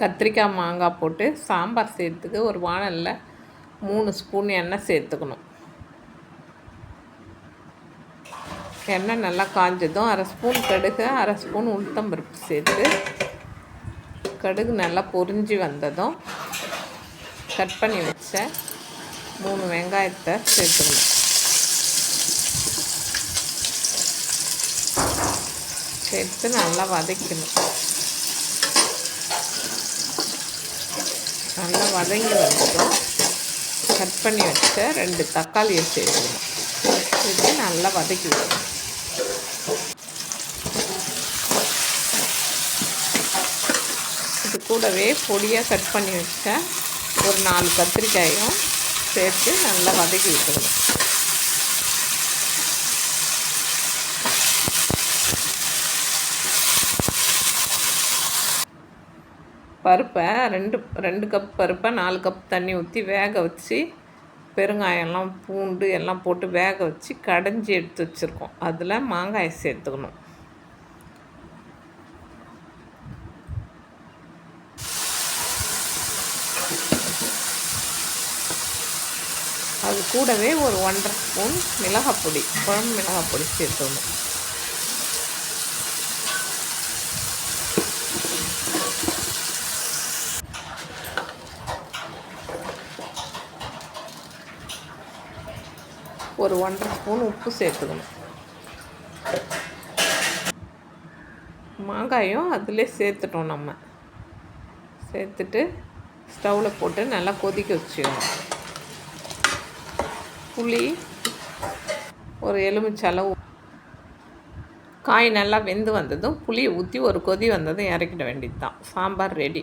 கத்திரிக்காய் மாங்காய் போட்டு சாம்பார் செய்கிறதுக்கு ஒரு வானலில் மூணு ஸ்பூன் எண்ணெய் சேர்த்துக்கணும். எண்ணெய் நல்லா காஞ்சதும் அரை ஸ்பூன் கடுகு அரை ஸ்பூன் உளுத்தம்பருப்பு சேர்த்து கடுகு நல்லா பொரிஞ்சு வந்ததும் கட் பண்ணி வச்ச மூணு வெங்காயத்தை சேர்த்துக்கணும். சேர்த்து நல்லா வதக்கணும். நல்லா வதங்கி வந்துடும். கட் பண்ணி வச்ச ரெண்டு தக்காளியை சேர்க்கணும் சேர்த்து நல்லா வதக்கி விடணும் இது கூடவே பொடியாக கட் பண்ணி வச்ச ஒரு நாலு கத்திரிக்காயும் சேர்த்து நல்லா வதக்கி விட்டுக்கணும் பருப்பை ரெண்டு ரெண்டு கப் பருப்பை நாலு கப் தண்ணி ஊற்றி வேக வச்சு பெருங்காயம்லாம் பூண்டு எல்லாம் போட்டு வேக வச்சு கடைஞ்சி எடுத்து வச்சுருக்கோம். அதில் மாங்காயை சேர்த்துக்கணும். அது கூடவே ஒரு ஒன்றரை ஸ்பூன் மிளகாய் பொடி குழம்பு மிளகாப்பொடி சேர்த்துக்கணும். ஒரு ஒன்றரை ஸ்பூன் உப்பு சேர்த்துக்கணும். மாங்காயும் அதிலே சேர்த்துட்டோம் நம்ம. சேர்த்துட்டு ஸ்டவ்வில் போட்டு நல்லா கொதிக்க வச்சுக்கணும். புளி ஒரு எலுமிச்சளவு காய் நல்லா வெந்து வந்ததும் புளியை ஊற்றி ஒரு கொதி வந்ததும் இறக்கிட வேண்டியது தான் சாம்பார் ரெடி